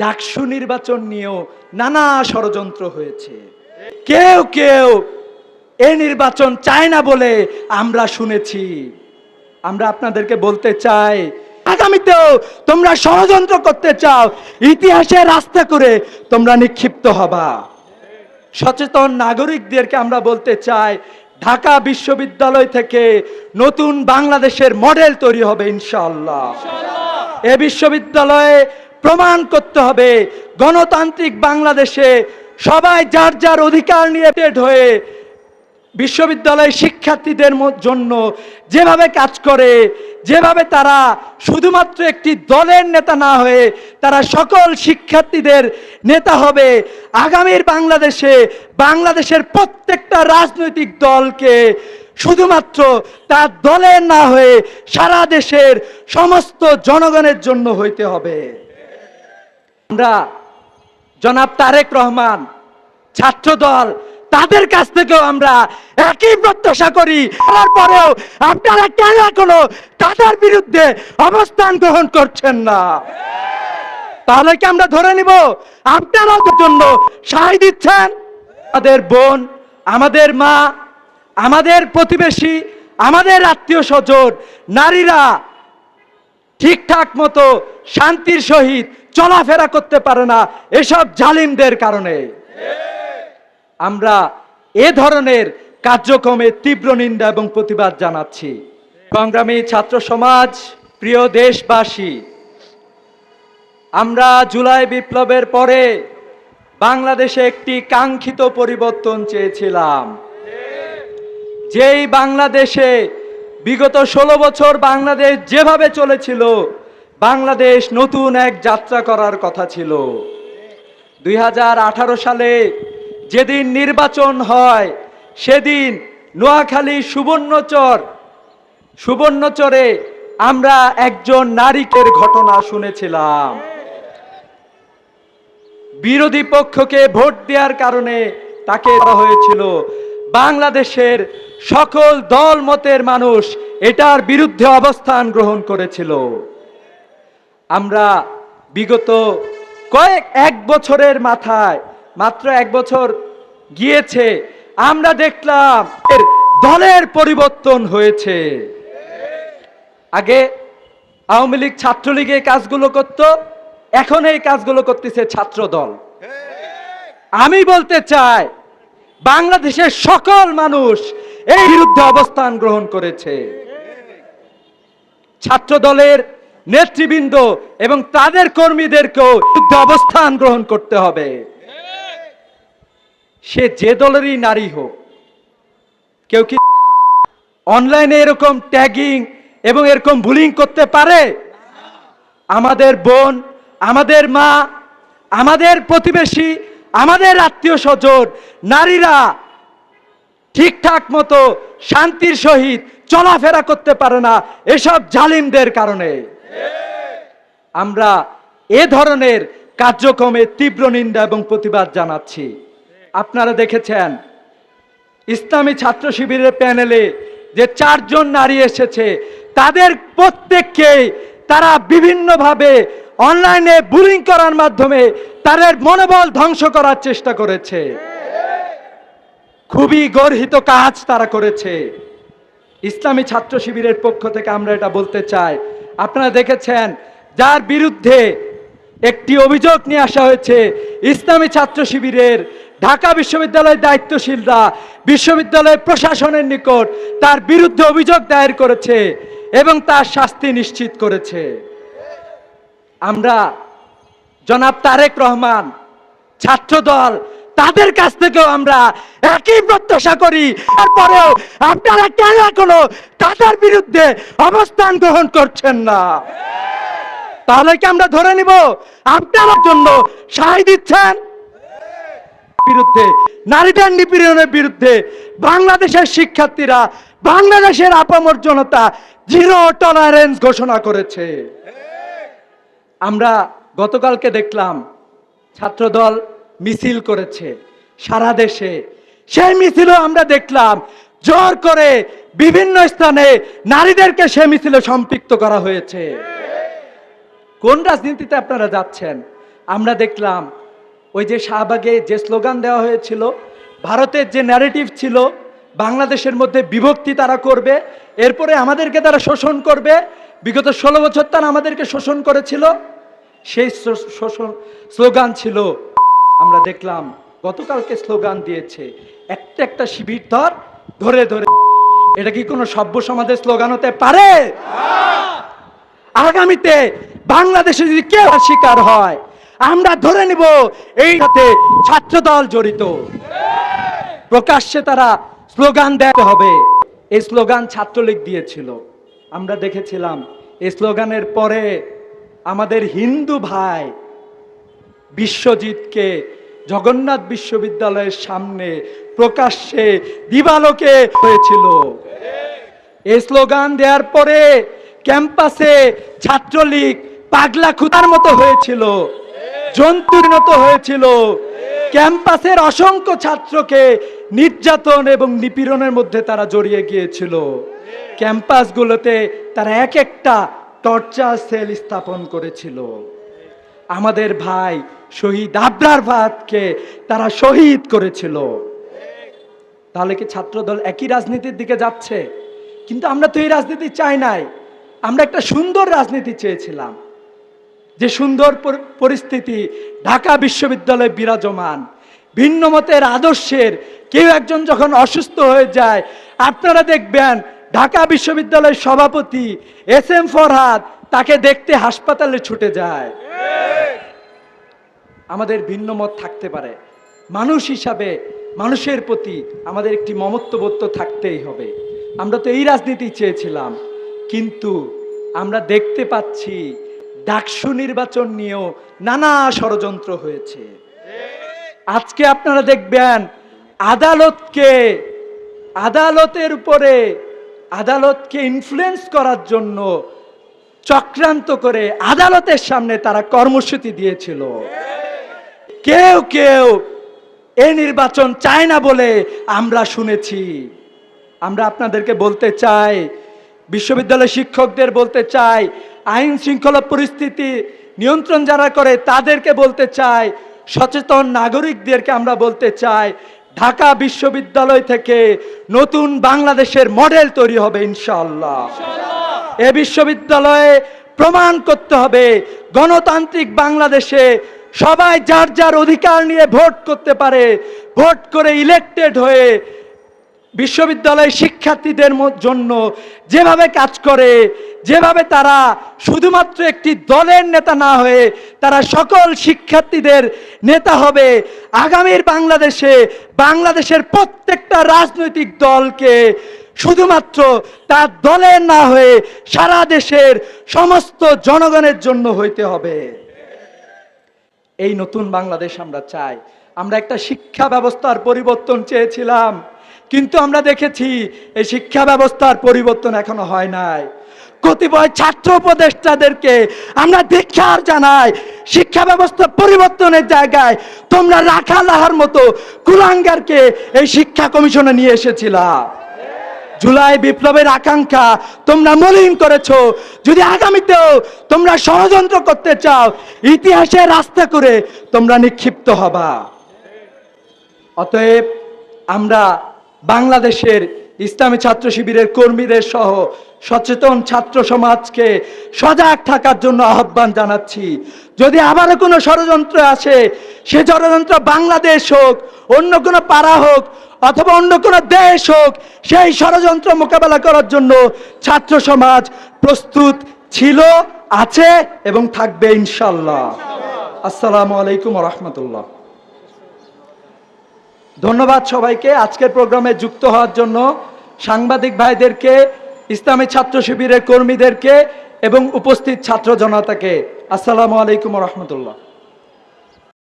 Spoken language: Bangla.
ডাকসু নির্বাচন নিয়েও নানা ষড়যন্ত্র হয়েছে। কেউ কেউ এ নির্বাচন চায় না বলে আমরা শুনেছি। আমরা আপনাদেরকে বলতে চাই, আগামীতেও তোমরা ষড়যন্ত্র করতে চাও, ইতিহাসে রাস্তা করে তোমরা নিক্ষিপ্ত হবা। সচেতন নাগরিকদেরকে আমরা বলতে চাই, ঢাকা বিশ্ববিদ্যালয় থেকে নতুন বাংলাদেশের মডেল তৈরি হবে ইনশাআল্লাহ। এ বিশ্ববিদ্যালয়ে প্রমাণ করতে হবে। গণতান্ত্রিক বাংলাদেশে সবাই যার যার অধিকার নিয়ে হয়ে বিশ্ববিদ্যালয়ের শিক্ষার্থীদের জন্য যেভাবে কাজ করে, যেভাবে তারা শুধুমাত্র একটি দলের নেতা না হয়ে তারা সকল শিক্ষার্থীদের নেতা হবে, আগামীর বাংলাদেশে বাংলাদেশের প্রত্যেকটা রাজনৈতিক দলকে শুধুমাত্র তার দলের না হয়ে সারা দেশের সমস্ত জনগণের জন্য হইতে হবে। আমরা জনাব তারেক রহমান, ছাত্র দল, তাদের কাছ থেকেও আমরা একই প্রত্যাশা করি। তারপরেও আপনারা কেন এখনও তাদের বিরুদ্ধে অবস্থান গ্রহণ করছেন না? তাহলে কি আমরা ধরে নিব আপনারা জন্য সাহায্য দিচ্ছেন? আমাদের বোন, আমাদের মা, আমাদের প্রতিবেশী, আমাদের আত্মীয় স্বজন, নারীরা ঠিকঠাক মতো শান্তির সহিত চলাফেরা করতে পারে না এসব জালিমদের কারণে। আমরা এ ধরনের কার্যক্রমে তীব্র নিন্দা এবং প্রতিবাদ জানাচ্ছি। সংগ্রামী ছাত্র সমাজ, প্রিয় দেশবাসী, আমরা জুলাই বিপ্লবের পরে বাংলাদেশে একটি কাঙ্ক্ষিত পরিবর্তন চেয়েছিলাম। যেই বাংলাদেশে বিগত ষোলো বছর বাংলাদেশ যেভাবে চলেছিল বাংলাদেশ নতুন এক যাত্রা করার কথা ছিল। দুই হাজার আঠারো সালে যেদিন নির্বাচন হয়, সেদিন নোয়াখালী সুবর্ণচর। সুবর্ণচরে আমরা একজন নারীকের ঘটনা শুনেছিলাম। বিরোধী পক্ষকে ভোট দেওয়ার কারণে তাকে হয়েছিল, বাংলাদেশের সকল দল মতের মানুষ এটার বিরুদ্ধে অবস্থান গ্রহণ করেছিল। আমরা বিগত কয়েক এক বছরের মাথায়, মাত্র এক বছর গিয়েছে, আমরা দেখলাম এর দলের পরিবর্তন হয়েছে। আগে আওয়ামী লীগ ছাত্রলীগ কাজগুলো করত, এখন এই কাজগুলো করতেছে ছাত্র দল আমি বলতে চাই, বাংলাদেশের সকল মানুষ এই বিরুদ্ধে অবস্থান গ্রহণ করেছে। ছাত্র দলের নেতৃবৃন্দ এবং তাদের কর্মীদেরকেও অবস্থান গ্রহণ করতে হবে। সে যে দলেরই নারী হোক, কেউ কি অনলাইনে এরকম ট্যাগিং এবং এরকম বুলিং করতে পারে? আমাদের বোন, আমাদের মা, আমাদের প্রতিবেশী, আমাদের আত্মীয় স্বজন, নারীরা ঠিকঠাক মতো শান্তির সহিত চলাফেরা করতে পারে না এসব জালিমদের কারণে। আমরা এ ধরনের কার্যক্রমে তীব্র নিন্দা এবং প্রতিবাদ জানাচ্ছি। আপনারা দেখেছেন, ইসলামী ছাত্র শিবিরের প্যানেলে যে চারজন নারী এসেছে, তাদের প্রত্যেককে তারা বিভিন্নভাবে অনলাইনে বুলিং করার মাধ্যমে তাদের মনোবল ধ্বংস করার চেষ্টা করেছে। খুবই গর্হিত কাজ তারা করেছে। ইসলামী ছাত্র শিবিরের পক্ষ থেকে আমরা এটা বলতে চাই আপনারা দেখেছেন, যার বিরুদ্ধে একটি অভিযোগ নিয়ে আসা হয়েছে, ইসলামী ছাত্র শিবিরের ঢাকা বিশ্ববিদ্যালয়ের দায়িত্বশীলরা বিশ্ববিদ্যালয় প্রশাসনের নিকট তার বিরুদ্ধে অভিযোগ দায়ের করেছে এবং তার শাস্তি নিশ্চিত করেছে। আমরা জনাব তারেক রহমান, ছাত্রদল তাদের কাছ থেকেও আমরা একই প্রত্যাশা করি। তারপরেও আপনারা কেন এখনও তাদের বিরুদ্ধে অবস্থান গ্রহণ করছেন না? তাহলে কি আমরা ধরে নিব আপনার জন্য সাহায্য দিচ্ছেন? বিরুদ্ধে, নারীদের নিপীড়নের বিরুদ্ধে বাংলাদেশের শিক্ষার্থীরা বাংলাদেশের আপামর জনতা জিরো টলারেন্স ঘোষণা করেছে। আমরা গতকালকে দেখলাম ছাত্রদল মিছিল করেছে সারা দেশে। সেই মিছিলও আমরা দেখলাম। জোর করে বিভিন্ন স্থানে নারীদেরকে সে মিছিলে সম্পৃক্ত করা হয়েছে। কোন রাজনীতিতে আপনারা যাচ্ছেন? আমরা দেখলাম ওই যে শাহবাগে যে স্লোগান দেওয়া হয়েছিল, ভারতের যে ন্যারেটিভ ছিল, বাংলাদেশের মধ্যে বিভক্তি তারা করবে, এরপরে আমাদেরকে তারা শোষণ করবে। বিগত ষোলো বছর তারা আমাদেরকে শোষণ করেছিল। সেই শোষণ, স্লোগান ছিল আমরা দেখলাম গতকালকে স্লোগান দিয়েছে একটা একটা শিবির ধর ধরে ধরে। এটা কি কোনো সভ্য সমাজের স্লোগান হতে পারে? আগামীতে বাংলাদেশে যদি কেউ শিকার হয় আমরা ধরে নিব এই সাথে ছাত্রদল জড়িত। প্রকাশ্যে তারা স্লোগান দেওয়া হবে। এই স্লোগান ছাত্রলীগ দিয়েছিল। আমরা দেখেছিলাম এই স্লোগানের পরে আমাদের হিন্দু ভাই বিশ্বজিৎকে জগন্নাথ বিশ্ববিদ্যালয়ের সামনে প্রকাশ্যে দিবালোকে হয়েছিল। এই স্লোগান দেওয়ার পরে ক্যাম্পাসে ছাত্রলীগ পাগলা খুতার মতো হয়েছিল। জন্তুর মতো হয়েছিল। ক্যাম্পাসের অসংখ্য ছাত্রকে নির্যাতন এবং নিপীড়নের মধ্যে তারা জড়িয়ে গিয়েছিল। ক্যাম্পাসগুলোতে তারা এক একটা টর্চার সেল স্থাপন করেছিল। আমাদের ভাই শহীদ আবরার ভাতকে তারা শহীদ করেছিল। তাহলে কি ছাত্রদল একই রাজনীতির দিকে যাচ্ছে? কিন্তু আমরা তো এই রাজনীতি চাই নাই। আমরা একটা সুন্দর রাজনীতি চেয়েছিলাম। যে সুন্দর পরিস্থিতি ঢাকা বিশ্ববিদ্যালয়ে বিরাজমান। ভিন্ন মতের আদর্শের কেউ একজন যখন অসুস্থ হয়ে যায়, আপনারা দেখবেন ঢাকা বিশ্ববিদ্যালয়ের সভাপতি এস এম ফরহাদ তাকে দেখতে হাসপাতালে ছুটে যায়। আমাদের ভিন্ন মত থাকতে পারে। মানুষ হিসাবে মানুষের প্রতি আমাদের একটি মমত্ববোধ থাকতেই হবে। আমরা তো এই রাজনীতি চেয়েছিলাম, কিন্তু আমরা দেখতে পাচ্ছি ডাকসু নির্বাচন নিয়েও নানা ষড়যন্ত্র হয়েছে। আজকে আপনারা দেখবেন আদালতকে, আদালতের উপরে, আদালতকে ইনফ্লুয়েন্স করার জন্য চক্রান্ত করে আদালতের সামনে তারা কর্মসূচি দিয়েছিল। কেউ কেউ এ নির্বাচন চায় না বলে আমরা শুনেছি। আমরা আপনাদেরকে বলতে চাই বিশ্ববিদ্যালয় শিক্ষকদের বলতে চাই, আইন শৃঙ্খলা পরিস্থিতি নিয়ন্ত্রণ যারা করে তাদেরকে বলতে চাই, সচেতন নাগরিকদেরকে আমরা বলতে চাই, ঢাকা বিশ্ববিদ্যালয় থেকে নতুন বাংলাদেশের মডেল তৈরি হবে ইনশাআল্লাহ। এ বিশ্ববিদ্যালয়ে প্রমাণ করতে হবে। গণতান্ত্রিক বাংলাদেশে সবাই যার যার অধিকার নিয়ে ভোট করতে পারে, ভোট করে ইলেক্টেড হয়ে বিশ্ববিদ্যালয় শিক্ষার্থীদের জন্য যেভাবে কাজ করে, যেভাবে তারা শুধুমাত্র একটি দলের নেতা না হয়ে তারা সকল শিক্ষার্থীদের নেতা হবে, আগামীর বাংলাদেশে বাংলাদেশের প্রত্যেকটা রাজনৈতিক দলকে শুধুমাত্র তার দলের না হয়ে সারা দেশের সমস্ত জনগণের জন্য হইতে হবে। এই নতুন বাংলাদেশ আমরা চাই। আমরা একটা শিক্ষা ব্যবস্থার পরিবর্তন চেয়েছিলাম, কিন্তু আমরা দেখেছি এই শিক্ষা ব্যবস্থার পরিবর্তন এখনও হয় নাই। কতিপয় ছাত্র উপদেষ্টাদেরকে আমরা দীক্ষার জানাই, শিক্ষা ব্যবস্থা পরিবর্তনের জায়গায় তোমরা রাখা লাহার মতো কুলাঙ্গারকে এই শিক্ষা কমিশনে নিয়ে এসেছিলা। জুলাই বিপ্লবের আকাঙ্ক্ষা তোমরা মলিন করেছ। যদি আগামীতেও তোমরা ষড়যন্ত্র করতে চাও, ইতিহাসে রাস্তা করে তোমরা নিক্ষিপ্ত হবা। অতএব আমরা বাংলাদেশের ইসলামী ছাত্র শিবিরের কর্মীদের সহ সচেতন ছাত্র সমাজকে সজাগ থাকার জন্য আহ্বান জানাচ্ছি। যদি আবারও কোনো ষড়যন্ত্র আসে, সে ষড়যন্ত্র বাংলাদেশ হোক, অন্য কোনো পাড়া হোক, অথবা অন্য কোনো দেশ হোক, সেই ষড়যন্ত্র মোকাবেলা করার জন্য ছাত্র সমাজ প্রস্তুত ছিল, আছে এবং থাকবে ইনশাল্লাহ আসসালামু আলাইকুম রহমতুল্লাহ। ধন্যবাদ সবাইকে। আজকের প্রোগ্রামে যুক্ত হওয়ার জন্য সাংবাদিক ভাইদেরকে, ইসলামী ছাত্র শিবিরের কর্মীদেরকে এবং উপস্থিত ছাত্র জনতাকে। আসসালামু আলাইকুম রহমতুল্লাহ।